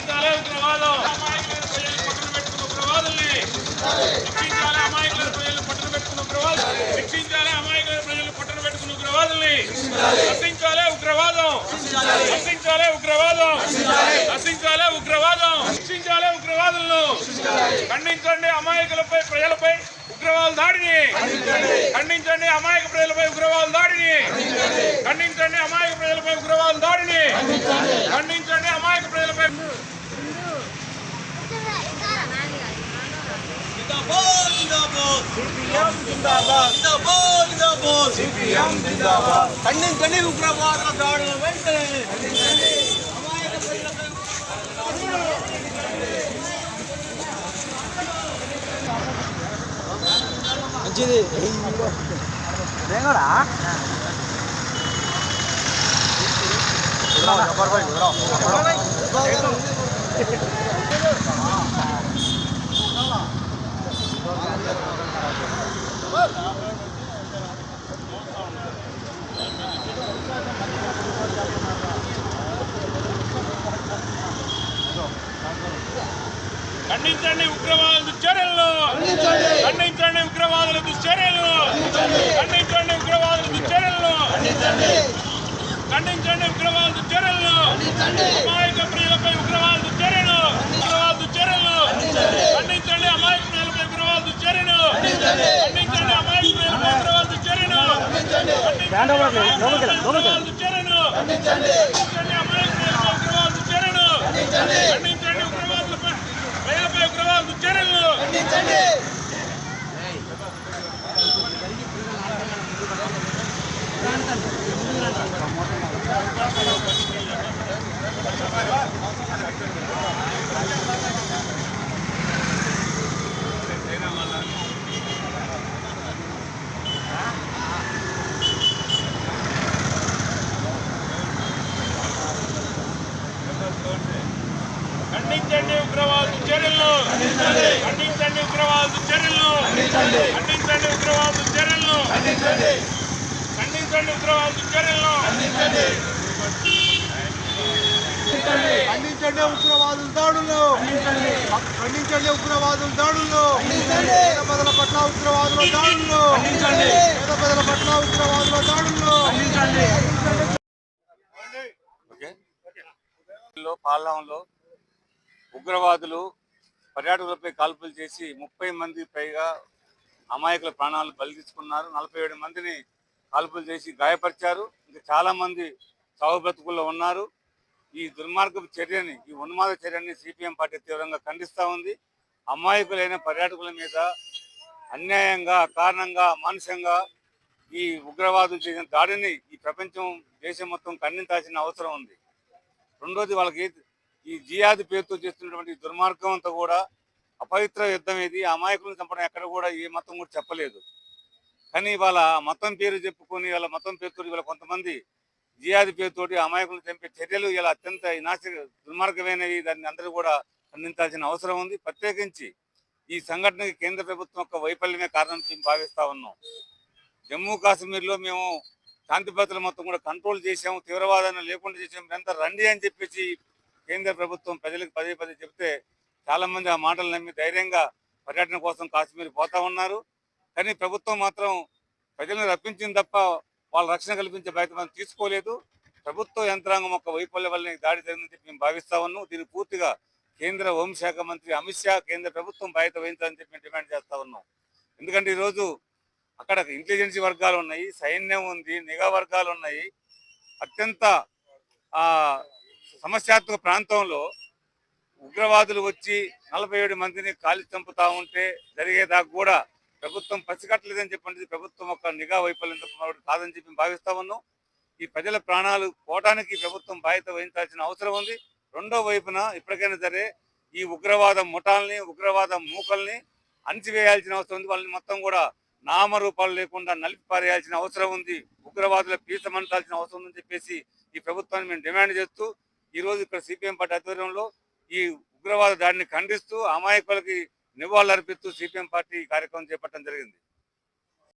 శిక్షించాలి ఉగ్రవాదం. పట్టును పెట్టుకున్న ఉగ్రవాదుల్ని శిక్షించాలి అమాయకుల ప్రజలు పట్టును పెట్టుకున్న ఉగ్రవాదులు శిక్షించాలి అమాయకుల ప్రజలు పట్టును పెట్టుకున్న ఉగ్రవాదుల్ని ఉగ్రవాదం. రక్షించాలి ఉగ్రవాదం. రక్షించాలి ఉగ్రవాదం. రక్షించాలి ఉగ్రవాదులను. ఖండించండి అమాయకులపై ప్రజలపై ఉగ్రవాదుల దాడిని. ఖండించండి అమాయక ప్రజలపై ఉగ్రవాదుల దాడిని. ఖండించండి అమాయక ప్రజలపై ఉగ్రవాదుల దాడిని. ఖండించండి ఉగ్రవాదుల దాడుల వెంటనే మంచిది ఖండించండి ఉగ్రవాద దుశ్చర్యలను. ఖండించండి. ఉగ్రవాదుల దుశ్చర్యలను. ఖండించండి ఉగ్రవాదుల దుశ్చర్యలను ఖండించండి ఉగ్రవాద దుశ్చర్యలను అమాయక ప్రజలపై ఉగ్రవాద దుశ్చర్యను ఉగ్రవాద దుశ్చర్యలను ఖండించండి అమాయక ప్రజలపై ఉగ్రవాద దుశ్చర్యను ఖండించండి అమాయక ప్రజలపై ఉగ్రవాద దుశ్చర్యను ఖండించండి అమాయక లోపలికి ఉగ్రవాద దుశ్చర్యను ఖండించండి అమాయక ప్రజలపై ఉగ్రవాద దుశ్చర్యను ఖండించండి ఉగ్రవాదులపై ప్రజలపై ఉగ్రవాద దుశ్చర్యలను ఖండించండి ఉగ్రవాదు చర్యలను ఖండించండి ఉగ్రవాదు చర్యలను ఖండించండి ఉగ్రవాదు చర్యలను ఖండించండి ఉగ్రవాదు చర్యలను ఖండించండి ఉగ్రవాదుల దాడులు ఖండించండి ఉగ్రవాదుల దాడులు పేద ప్రజల పట్ల ఉగ్రవాదుల దాడులు పేద ప్రజల పట్ల ఉగ్రవాదుల దాడులు లో పాలనలో ఉగ్రవాదులు పర్యాటకులపై కాల్పులు చేసి ముప్పై మంది పైగా అమాయకుల ప్రాణాలు బలిదించుకున్నారు నలభై ఏడు మందిని కాల్పులు చేసి గాయపరిచారు. ఇంకా చాలామంది చావు బ్రతుకుల్లో ఉన్నారు. ఈ దుర్మార్గపు చర్యని ఈ ఉన్మాద చర్యని సిపిఎం పార్టీ తీవ్రంగా ఖండిస్తూ ఉంది. అమాయకులైన పర్యాటకుల మీద అన్యాయంగా కారణంగా మానసికంగా ఈ ఉగ్రవాదులు చేసిన దాడిని ఈ ప్రపంచం దేశం మొత్తం ఖండించాల్సిన అవసరం ఉంది. రెండోది వాళ్ళకి ఈ జియాది పేరుతో చేస్తున్నటువంటి దుర్మార్గం అంతా కూడా అపవిత్ర యుద్ధం ఇది. అమాయకులను చంపడం ఎక్కడ కూడా ఏ మతం కూడా చెప్పలేదు. కానీ వాళ్ళ మతం పేరు చెప్పుకొని వాళ్ళ మతం పేరుతో ఇవాళ కొంతమంది జియాది పేరుతోటి అమాయకులను చంపే చర్యలు ఇలా అత్యంత నాశ దుర్మార్గమైనవి. దాన్ని అందరూ కూడా ఖండించాల్సిన అవసరం ఉంది. ప్రత్యేకించి ఈ సంఘటనకి కేంద్ర ప్రభుత్వం యొక్క వైఫల్యమే కారణం మేము భావిస్తా ఉన్నాం. జమ్మూ కాశ్మీర్లో మేము శాంతి భద్రతలు మొత్తం కూడా కంట్రోల్ చేసాము తీవ్రవాదాన్ని లేకుండా చేసాము ఎంత రండి అని చెప్పేసి కేంద్ర ప్రభుత్వం ప్రజలకు పదే పదే చెప్తే చాలా మంది ఆ మాటలు నమ్మి ధైర్యంగా పర్యటన కోసం కాశ్మీర్ పోతా ఉన్నారు. కానీ ప్రభుత్వం మాత్రం ప్రజలను రప్పించింది తప్ప వాళ్ళ రక్షణ కల్పించే బాధ్యత మనం తీసుకోలేదు. ప్రభుత్వ యంత్రాంగం యొక్క వైఫల్యం వల్ల దాడి జరిగిందని చెప్పి మేము భావిస్తా ఉన్నాం. దీన్ని పూర్తిగా కేంద్ర హోంశాఖ మంత్రి అమిత్ షా కేంద్ర ప్రభుత్వం బాధ్యత వహించాలని చెప్పి మేము డిమాండ్ చేస్తా ఉన్నాం. ఎందుకంటే ఈరోజు అక్కడ ఇంటెలిజెన్సీ వర్గాలు ఉన్నాయి సైన్యం ఉంది నిఘా వర్గాలు ఉన్నాయి. అత్యంత సమస్యాత్మక ప్రాంతంలో ఉగ్రవాదులు వచ్చి నలభై ఏడు మందిని కాలి చంపుతా ఉంటే జరిగేదాకా కూడా ప్రభుత్వం పసిగట్టలేదని చెప్పండి. ప్రభుత్వం ఒక నిఘా వైఫల్యం కాదని చెప్పి భావిస్తా ఉన్నాం. ఈ ప్రజల ప్రాణాలు పోవటానికి ప్రభుత్వం బాధ్యత వహించాల్సిన అవసరం ఉంది. రెండో వైపున ఇప్పటికైనా సరే ఈ ఉగ్రవాద ముఠాల్ని ఉగ్రవాద మూకల్ని అణిచివేయాల్సిన అవసరం ఉంది. వాళ్ళని మొత్తం కూడా నామరూపాలు లేకుండా నలిపి పారేయాల్సిన అవసరం ఉంది. ఉగ్రవాదుల పీతమంటాల్సిన అవసరం ఉందని చెప్పేసి ఈ ప్రభుత్వాన్ని మేము డిమాండ్ చేస్తూ ఈ రోజు ఇక్కడ సిపిఎం పార్టీ ఆధ్వర్యంలో ఈ ఉగ్రవాద దాడిని ఖండిస్తూ అమాయకులకి నివాళులర్పిస్తూ సిపిఎం పార్టీ కార్యక్రమం చేపట్టడం జరిగింది.